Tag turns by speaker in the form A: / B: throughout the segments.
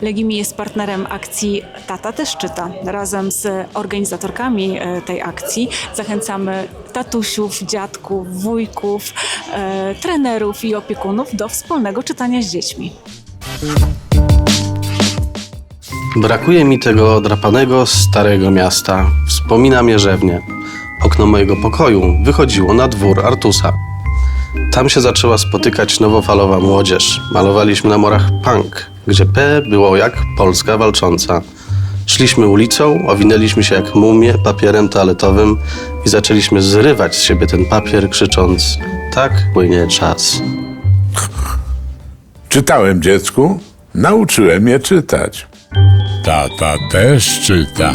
A: Legimi jest partnerem akcji Tata też czyta. Razem z organizatorkami e, tej akcji zachęcamy tatusiów, dziadków, wujków, e, trenerów i opiekunów do wspólnego czytania z dziećmi.
B: Brakuje mi tego drapanego starego miasta. Wspominam je rzewnie. Okno mojego pokoju wychodziło na dwór Artusa. Tam się zaczęła spotykać nowofalowa młodzież. Malowaliśmy na morach punk, gdzie P było jak Polska walcząca. Szliśmy ulicą, owinęliśmy się jak mumie papierem toaletowym i zaczęliśmy zrywać z siebie ten papier, krzycząc: Tak płynie czas.
C: Czytałem dziecku, nauczyłem je czytać.
D: Tata też czyta.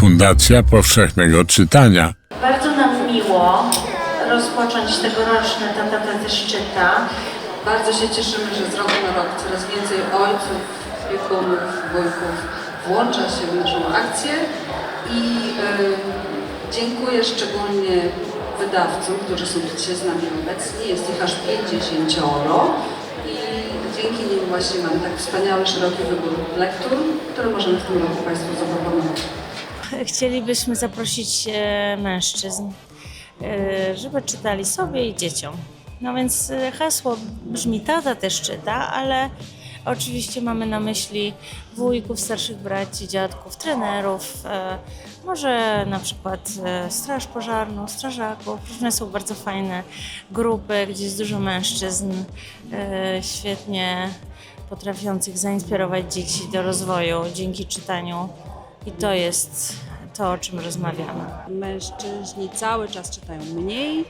D: Fundacja Powszechnego Czytania.
E: Bardzo nam miło rozpocząć tegoroczne Tata też czyta.
F: Bardzo się cieszymy, że z roku na rok coraz więcej ojców, opiekunów, wujków włącza się w naszą akcję i dziękuję szczególnie wydawcom, którzy są dzisiaj z nami obecni. Jest ich aż 50 i dzięki nim właśnie mamy tak wspaniały, szeroki wybór lektur, które możemy w tym roku Państwu zaproponować.
E: Chcielibyśmy zaprosić e, mężczyzn, e, żeby czytali sobie i dzieciom. No więc e, hasło brzmi tata też czyta, ale oczywiście mamy na myśli wujków, starszych braci, dziadków, trenerów, może na przykład straż pożarną, strażaków. Różne są bardzo fajne grupy, gdzie jest dużo mężczyzn, świetnie potrafiących zainspirować dzieci do rozwoju dzięki czytaniu. I to jest to, o czym rozmawiamy.
F: Mężczyźni cały czas czytają mniej.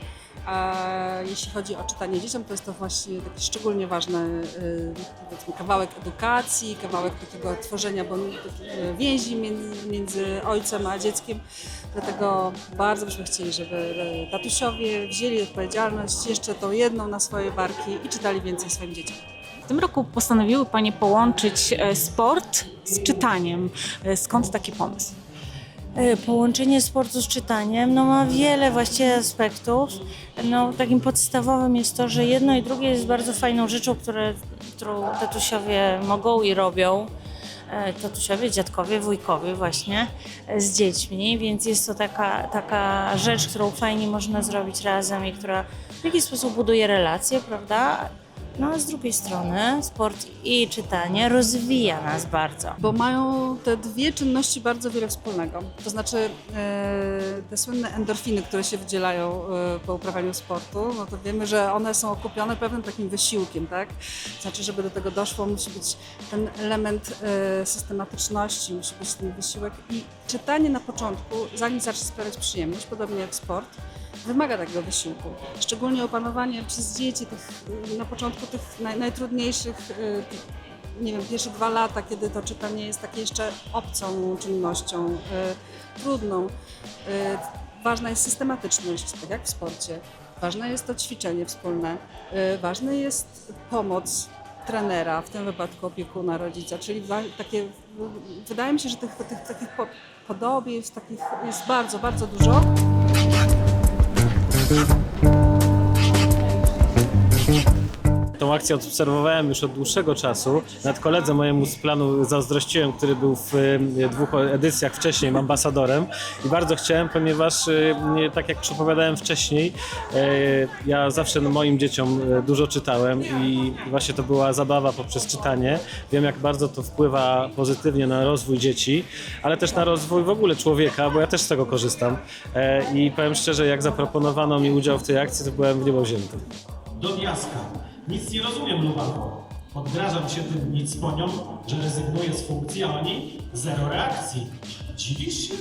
F: A jeśli chodzi o czytanie dzieciom, to jest to właśnie taki szczególnie ważny y, kawałek edukacji, kawałek takiego tworzenia takich więzi między, między ojcem a dzieckiem. Dlatego bardzo byśmy chcieli, żeby y, tatusiowie wzięli odpowiedzialność jeszcze tą jedną na swoje barki i czytali więcej swoim dzieciom.
A: W tym roku postanowiły Panie połączyć e, sport z czytaniem. E, Skąd taki pomysł?
E: E, Połączenie sportu z czytaniem no, ma wiele właściwie aspektów. No, takim podstawowym jest to, że jedno i drugie jest bardzo fajną rzeczą, które, którą tatusiowie mogą i robią. Tatusiowie, dziadkowie, wujkowie właśnie z dziećmi, więc jest to taka, taka rzecz, którą fajnie można zrobić razem i która w jakiś sposób buduje relacje, prawda? No a z drugiej strony sport i czytanie rozwija nas bardzo.
F: Bo mają te dwie czynności bardzo wiele wspólnego. To znaczy e, te słynne endorfiny, które się wydzielają e, po uprawianiu sportu, no to wiemy, że one są okupione pewnym takim wysiłkiem, tak? Znaczy, żeby do tego doszło, musi być ten element e, systematyczności, musi być ten wysiłek i czytanie na początku, zanim zacznie sprawiać przyjemność, podobnie jak sport, wymaga takiego wysiłku. Szczególnie opanowanie przez dzieci tych, na początku tych naj, najtrudniejszych y, nie wiem, pierwsze dwa lata, kiedy to czytanie jest takie jeszcze obcą czynnością, y, trudną. Y, ważna jest systematyczność, tak jak w sporcie. Ważne jest to ćwiczenie wspólne. Ważna jest pomoc trenera, w tym wypadku opiekuna, rodzica, czyli takie, wydaje mi się, że tych, tych takich po- podobieństw takich jest bardzo, bardzo dużo.
G: Thank you. Akcję obserwowałem już od dłuższego czasu. Nawet koledze mojemu z planu zazdrościłem, który był w e, dwóch edycjach wcześniej ambasadorem i bardzo chciałem, ponieważ e, tak jak przepowiadałem wcześniej, e, ja zawsze moim dzieciom dużo czytałem i właśnie to była zabawa poprzez czytanie. Wiem jak bardzo to wpływa pozytywnie na rozwój dzieci, ale też na rozwój w ogóle człowieka, bo ja też z tego korzystam. I powiem szczerze, jak zaproponowano mi udział w tej akcji, to byłem w niebo wzięty.
H: do diaska. Nic nie rozumiem, Lubawo. Podgrażam się tym nic poniom, że rezygnuję z funkcji, a oni zero reakcji. Dziwisz się?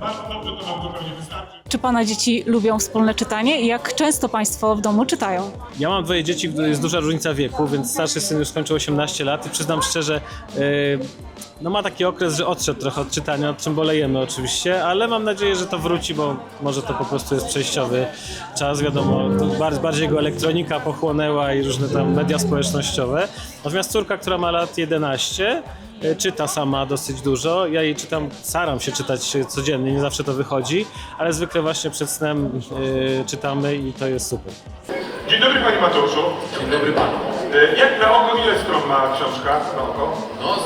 H: Bardzo dobrze, to wystarczy.
A: Czy Pana dzieci lubią wspólne czytanie i jak często Państwo w domu czytają?
G: Ja mam dwoje dzieci, jest duża różnica wieku, więc starszy syn już skończył 18 lat i przyznam szczerze, yy, no ma taki okres, że odszedł trochę od czytania, od czym bolejemy oczywiście, ale mam nadzieję, że to wróci, bo może to po prostu jest przejściowy czas, wiadomo, bardziej go elektronika pochłonęła i różne tam media społecznościowe. Natomiast córka, która ma lat 11, e, czyta sama dosyć dużo. Ja jej czytam, staram się czytać e, codziennie, nie zawsze to wychodzi, ale zwykle właśnie przed snem e, czytamy i to jest super.
I: Dzień dobry Panie Mateuszu.
J: Dzień dobry panu.
I: E, Jak na oko ile stron ma książka na oko?
J: No,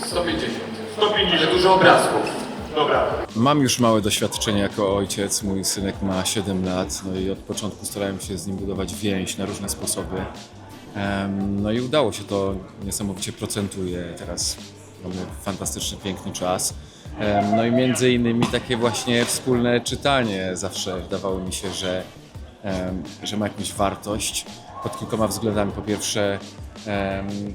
J: ze 150.
I: 150.
J: Ale dużo obrazków.
I: Dobra.
K: Mam już małe doświadczenie jako ojciec. Mój synek ma 7 lat, no i od początku starałem się z nim budować więź na różne sposoby. No i udało się to, niesamowicie procentuje. Teraz mamy fantastyczny, piękny czas. No i między innymi takie właśnie wspólne czytanie zawsze wydawało mi się, że, że ma jakąś wartość pod kilkoma względami. Po pierwsze,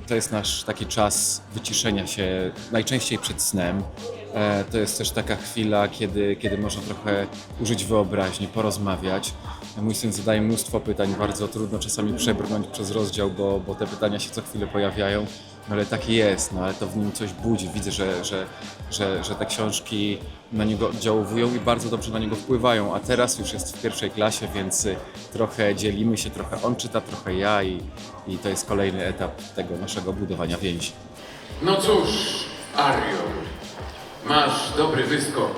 K: to jest nasz taki czas wyciszenia się, najczęściej przed snem. E, To jest też taka chwila, kiedy, kiedy można trochę użyć wyobraźni, porozmawiać. Mój syn zadaje mnóstwo pytań, bardzo trudno czasami przebrnąć przez rozdział, bo, bo te pytania się co chwilę pojawiają. No ale tak jest, no ale to w nim coś budzi. Widzę, że, że, że, że te książki na niego oddziałują i bardzo dobrze na niego wpływają. A teraz już jest w pierwszej klasie, więc y, trochę dzielimy się, trochę on czyta, trochę ja i, i to jest kolejny etap tego naszego budowania więzi.
J: No cóż, Ario, masz dobry wyskok,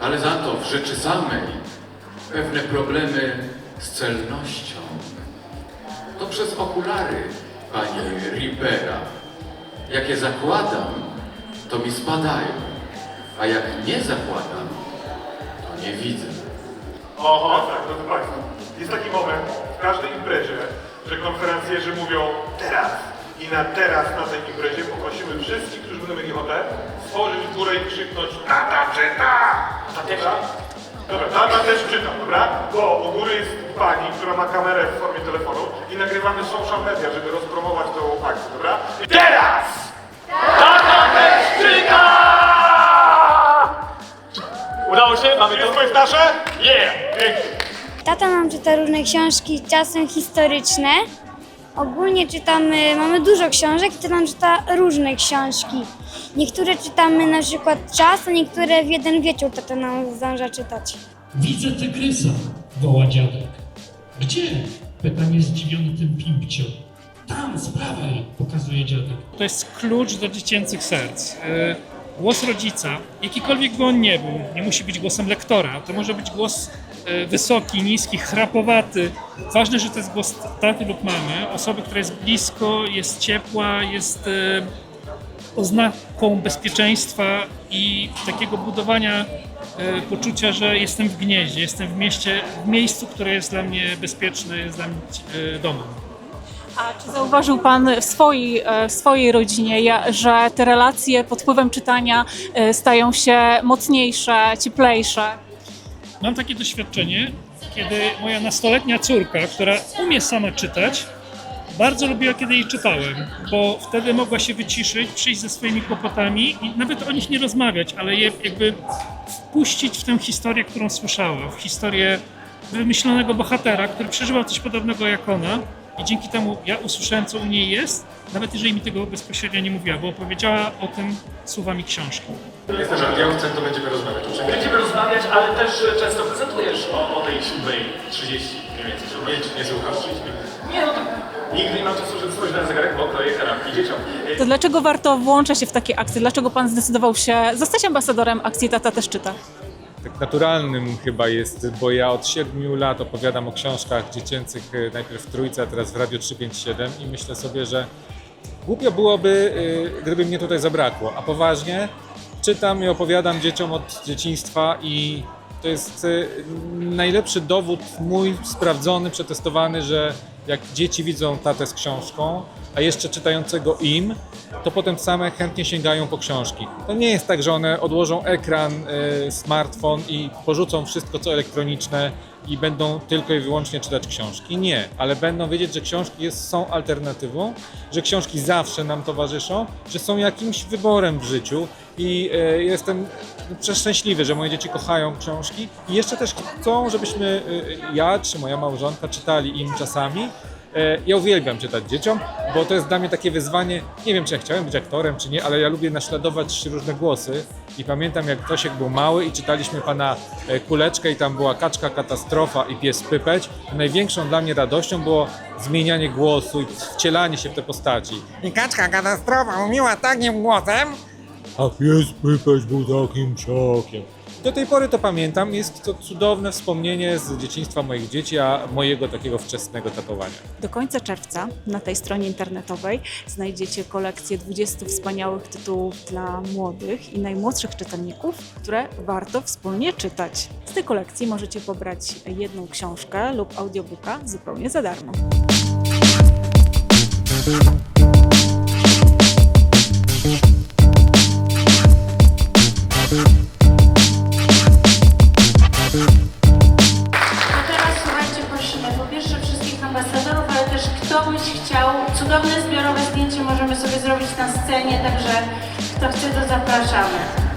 J: ale za to w rzeczy samej pewne problemy z celnością. To przez okulary, pani Ribera. Jak je zakładam, to mi spadają, a jak nie zakładam, to nie widzę.
I: Oho, tak, drodzy Państwo. Jest taki moment w każdej imprezie, że konferencjerzy mówią teraz. I na teraz na tej imprezie poprosimy wszystkich, którzy będą mieli ochotę, stworzyć w górę i krzyknąć Tata czyta! Tata też Dobra, tata też czyta, dobra? Bo u góry jest pani, która ma kamerę w formie telefonu i nagrywamy social media, żeby rozpromować tą akcję, dobra? I teraz! Tata też czyta! Udało się? Mamy to? Jest nasze? Yeah! Pięknie.
L: Tata nam czyta różne książki, czasem historyczne. Ogólnie czytamy, mamy dużo książek i tata nam czyta różne książki. Niektóre czytamy na przykład czas, a niektóre w jeden wieczór tata nam zdąża czytać.
H: Widzę tygrysa, woła dziadek. Gdzie? Pyta niezdziwiony tym pimpcio. Tam, z prawej, pokazuje dziadek.
M: To jest klucz do dziecięcych serc. E, Głos rodzica, jakikolwiek by on nie był, nie musi być głosem lektora. To może być głos e, wysoki, niski, chrapowaty. Ważne, że to jest głos taty lub mamy, osoby, która jest blisko, jest ciepła, jest e, oznaką bezpieczeństwa i takiego budowania e, poczucia, że jestem w gnieździe, jestem w mieście, w miejscu, które jest dla mnie bezpieczne, jest dla mnie e, domem.
A: A czy zauważył Pan w swojej, e, w swojej rodzinie, że te relacje pod wpływem czytania stają się mocniejsze, cieplejsze?
M: Mam takie doświadczenie, kiedy moja nastoletnia córka, która umie sama czytać, bardzo lubiła, kiedy jej czytałem, bo wtedy mogła się wyciszyć, przyjść ze swoimi kłopotami i nawet o nich nie rozmawiać, ale je jakby wpuścić w tę historię, którą słyszała, w historię wymyślonego bohatera, który przeżywał coś podobnego jak ona i dzięki temu ja usłyszałem, co u niej jest, nawet jeżeli mi tego bezpośrednio nie mówiła, bo opowiedziała o tym słowami książki.
I: Jest ja chcę, to będziemy rozmawiać.
H: Będziemy rozmawiać, ale też często prezentujesz o, o tej 7.30 mniej więcej. Nie, nie słuchasz? Nie, no to nigdy nie mam czasu, żeby spojrzeć na zegarek, bo kroję kanapki dzieciom.
A: To dlaczego warto włączać się w takie akcje? Dlaczego Pan zdecydował się zostać ambasadorem akcji Tata też czyta?
N: tak naturalnym chyba jest, bo ja od 7 lat opowiadam o książkach dziecięcych, e, najpierw w Trójce, a teraz w Radio 357 i myślę sobie, że głupio byłoby, e, gdyby mnie tutaj zabrakło, a poważnie czytam i opowiadam dzieciom od dzieciństwa i to jest e, najlepszy dowód mój, sprawdzony, przetestowany, że jak dzieci widzą tatę z książką, a jeszcze czytającego im, to potem same chętnie sięgają po książki. To nie jest tak, że one odłożą ekran, y, smartfon i porzucą wszystko co elektroniczne i będą tylko i wyłącznie czytać książki. Nie, ale będą wiedzieć, że książki jest, są alternatywą, że książki zawsze nam towarzyszą, że są jakimś wyborem w życiu i y, jestem przeszczęśliwy, że moje dzieci kochają książki i jeszcze też chcą, żebyśmy, y, ja czy moja małżonka czytali im czasami. E, Ja uwielbiam czytać dzieciom, bo to jest dla mnie takie wyzwanie. Nie wiem, czy ja chciałem być aktorem, czy nie, ale ja lubię naśladować różne głosy. I pamiętam, jak Tosiek był mały i czytaliśmy pana e, Kuleczkę, i tam była kaczka katastrofa i pies Pypeć. Największą dla mnie radością było zmienianie głosu i wcielanie się w te postaci.
O: I kaczka katastrofa mówiła takim głosem,
N: a pies Pypeć był takim psiokiem. Do tej pory to pamiętam, jest to cudowne wspomnienie z dzieciństwa moich dzieci, a mojego takiego wczesnego tatowania.
A: Do końca czerwca na tej stronie internetowej znajdziecie kolekcję 20 wspaniałych tytułów dla młodych i najmłodszych czytelników, które warto wspólnie czytać. Z tej kolekcji możecie pobrać jedną książkę lub audiobooka zupełnie za darmo. to zapraszamy.